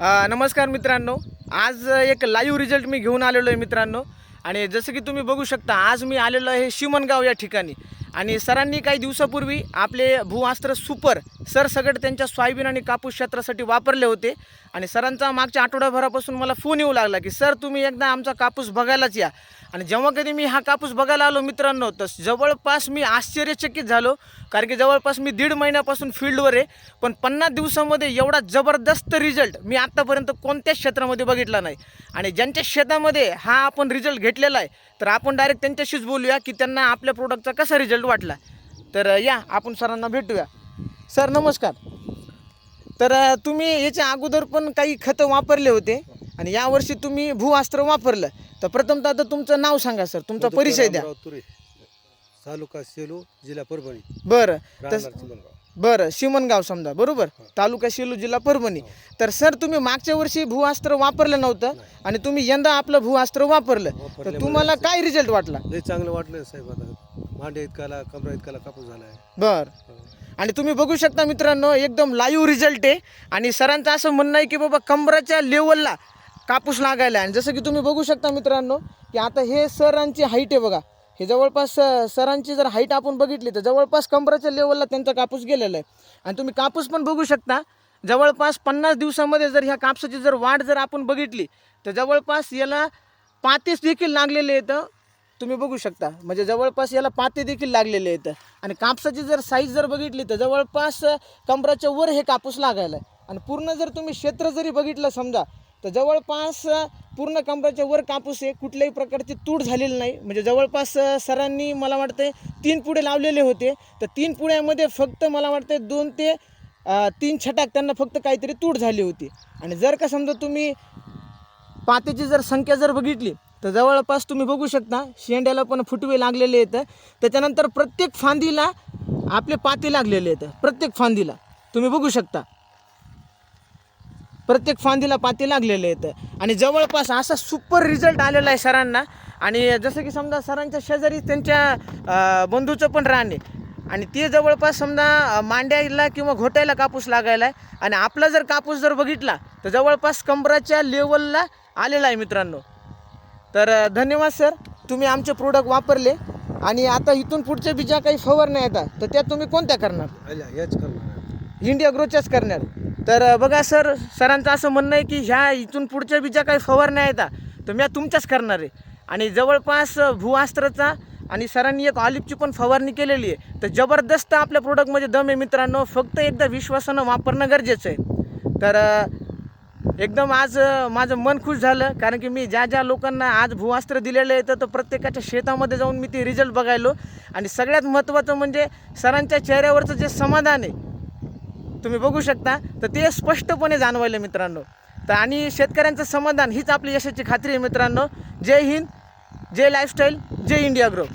नमस्कार मित्रांनो. आज एक लाईव्ह रिझल्ट मी घेऊन आलेलो आहे मित्रांनो. आणि जसं की तुम्ही बघू शकता आज मी आलेलो आहे शिमनगाव या ठिकाणी. आणि सरांनी काही दिवसापूर्वी आपले भूअस्त्र सुपर सरसगट त्यांच्या सोयाबीन आणि कापूस क्षेत्रासाठी वापरले होते. आणि सरांचा मागच्या आठवड्याभरापासून मला फोन येऊ लागला की सर तुम्ही एकदा आमचा कापूस बघायलाच या. आणि जेव्हा कधी मी हा कापूस बघायला आलो मित्रांनो तर जवळपास मी आश्चर्यचकित झालो. कारण की जवळपास मी दीड महिन्यापासून फील्डवर आहे. पण पन्नास दिवसामध्ये एवढा जबरदस्त रिझल्ट मी आत्तापर्यंत कोणत्याच क्षेत्रामध्ये बघितला नाही. आणि ज्यांच्या शेतामध्ये हा आपण रिझल्ट घेतलेला आहे तर आपण डायरेक्ट त्यांच्याशीच बोलूया की त्यांना आपल्या प्रोडक्टचा कसा रिझल्ट वाटला. तर या आपण सरांना भेटूया. सर नमस्कार. तर तुम्ही याच्या अगोदर पण काही खतं वापरले होते आणि यावर्षी तुम्ही भूअस्त्र वापरलं. तर प्रथमतः आता तुमचं नाव सांगा सर. तुमचा परिचय द्या. तुरे. तालुका सेलू जिल्हा परभणी. बरं. चिमणगाव. बरं शिमनगाव समजा बरोबर? हो. तालुका शेलू जिल्हा परभणी. हो. तर सर तुम्ही मागच्या वर्षी भूअस्त्र वापरलं नव्हतं. आणि तुम्ही यंदा आपलं भूअस्त्र वापरलं. तर तुम्हाला काय रिझल्ट वाटला? लय चांगलं वाटलं साहेब आता. मांडे इतकाला कमरा इतकाला कापूस झालाय. बर. आणि तुम्ही बघू शकता मित्रांनो एकदम लाईव्ह रिझल्ट आहे. आणि सरांचं असं म्हणणं आहे की बाबा कमराच्या लेवलला कापूस लागायला आहे. आणि जसं की तुम्ही बघू शकता मित्रांनो की आता हे सरांची हाईट आहे बघा. हे जवळपास सरांची जर हाईट आपण बघितली तर जवळपास कमराच्या लेवलला त्यांचा कापूस गेलेला आहे. आणि तुम्ही कापूस पण बघू शकता जवळपास पन्नास दिवसामध्ये जर ह्या कापसाची जर वाढ जर आपण बघितली तर जवळपास याला पातेच देखील लागलेले आहेत. तुम्ही बघू शकता म्हणजे जवळपास याला पाते देखील लागलेले आहेत. आणि कापसाची जर साईज जर बघितली तर जवळपास कमराच्या वर हे कापूस लागायला आहे. आणि पूर्ण जर तुम्ही क्षेत्र जरी बघितलं समजा तर जवळपास पूर्ण कमराच्या वर कापूस आहे कुठल्याही प्रकारची तूट झालेली नाही. म्हणजे जवळपास सरांनी मला वाटतं तीन पुढे लावलेले होते. तर तीन पुड्यामध्ये फक्त मला वाटतं दोन ते तीन छटाक त्यांना फक्त काहीतरी तूट झाली होती. आणि जर का समजा तुम्ही पातेची जर संख्या जर बघितली तर जवळपास तुम्ही बघू शकता शेंड्याला पण फुटवे लागलेले आहेत. त्याच्यानंतर प्रत्येक फांदीला आपले पाते लागलेले आहेत. प्रत्येक फांदीला. तुम्ही बघू शकता. प्रत्येक फांदीला पाते लागलेले आहेत. आणि जवळपास असा सुपर रिझल्ट आलेला आहे सरांना. आणि जसं की समजा सरांच्या शेजारी त्यांच्या बंधूचं पण आहे. आणि ते जवळपास समजा मांड्याला किंवा घोटायला कापूस लागायला आहे आणि आपला जर कापूस जर बघितला तर जवळपास कमराच्या लेवलला आलेला आहे मित्रांनो. तर धन्यवाद सर. तुम्ही आमचे प्रोडक्ट वापरले. आणि आता इथून पुढच्या बी ज्या काही फवारण्या येतात तर त्या तुम्ही कोणत्या करणार? याच करणार. इंडिया ग्रोच्याच करणार. तर बघा सर सरांचं असं म्हणणं आहे की ह्या इथून पुढच्या बी ज्या काही फवारण्या येता. तर मी तुमच्याच करणार आहे. आणि जवळपास अ, भूअस्त्राचा आणि सरांनी एक ऑलिपची पण फवारणी केलेली आहे. तर जबरदस्त आपल्या प्रोडक्टमध्ये दम आहे मित्रांनो. फक्त एकदा विश्वासानं वापरणं गरजेचं आहे. तर एकदम आज माझं मन खुश झालं. कारण की मी ज्या ज्या लोकांना आज भूअस्त्र दिलेलं आहे तर प्रत्येकाच्या शेतामध्ये जाऊन मी ते रिझल्ट बघायलो. आणि सगळ्यात महत्त्वाचं म्हणजे सरांच्या चेहऱ्यावरचं जे समाधान आहे तुम्ही बघू शकता. तर ते स्पष्टपणे जाणवायलं मित्रांनो. तर आणि शेतकऱ्यांचं समाधान हीच आपली यशाची खात्री आहे मित्रांनो. जय हिंद जय लाईफस्टाईल जय इंडिया ग्रुप